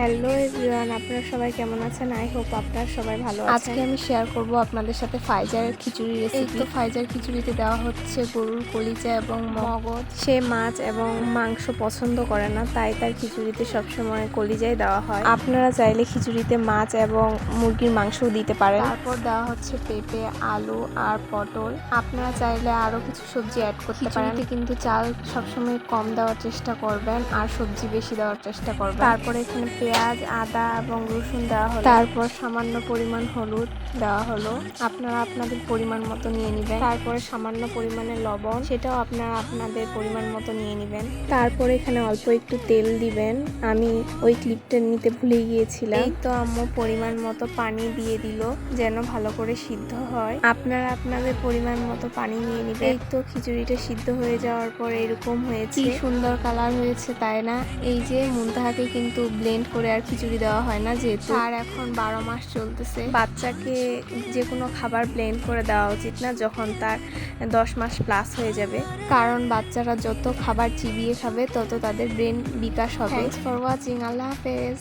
Hello everyone আপনারা সবাই কেমন আছেন? আই হোপ আপনারা সবাই ভালো আছেন। আজকে আমি শেয়ার করব আপনাদের সাথে ফাইজারের খিচুড়ি রেসিপি তো। ফাইজার খিচুড়িতে দেওয়া হচ্ছে গরুর কলিজা এবং মগজ সে মাছ এবং মাংস পছন্দ করে না তাই তার খিচুড়িতে সবসময় কলিজাই দেওয়া হয়। আপনারা চাইলে খিচুড়িতে মাছ এবং মুরগির মাংসও দিতে পারেন। তারপর দেওয়া হচ্ছে পেঁপে আলু আর পটল। আপনারা চাইলে আরও কিছু সবজি অ্যাড করতে পারেন। কিন্তু চাল সবসময় কম দেওয়ার চেষ্টা করবেন আর সবজি বেশি দেওয়ার চেষ্টা করবেন। তারপরে এখানে পেঁয়াজ আদা এবং রসুন দেওয়া হলো। তারপর? সামান্য পরিমাণ হলুদ দেওয়া হলো। আপনারা আপনাদের পরিমাণ মতো নিয়ে নেবেন। তারপরে সামান্য পরিমাণে লবণ সেটাও আপনারা আপনাদের পরিমাণ মতো নিয়ে নেবেন। তারপরে এখানে অল্প একটু তেল দিবেন। আমি ওই ক্লিপটা নিতে ভুলে গিয়েছিলাম। এই তো আম্মু পরিমাণ মতো পানি দিয়ে দিল যেন ভালো করে সিদ্ধ হয়। আপনারা আপনাদের পরিমাণ মতো পানি নিয়ে নেবেন। এই তো খিচুড়িটা সিদ্ধ হয়ে যাওয়ার পর এরকম হয়েছে। কি সুন্দর কালার হয়েছে তাই না? এই যে মুনতাহাকে কিন্তু ব্লেন্ড করে আর খিচুড়ি দেওয়া হয় না যেহেতু। আর এখন বারো মাস চলতেছে। বাচ্চাকে যে কোনো খাবার প্লেন করে দেওয়া উচিত না যখন তার দশ মাস প্লাস হয়ে যাবে। কারণ বাচ্চারা যত খাবার চিবিয়ে খাবে তত তাদের ব্রেন বিকাশ হবে। ফর ওয়াচিং আল্লাহ হাফেজ।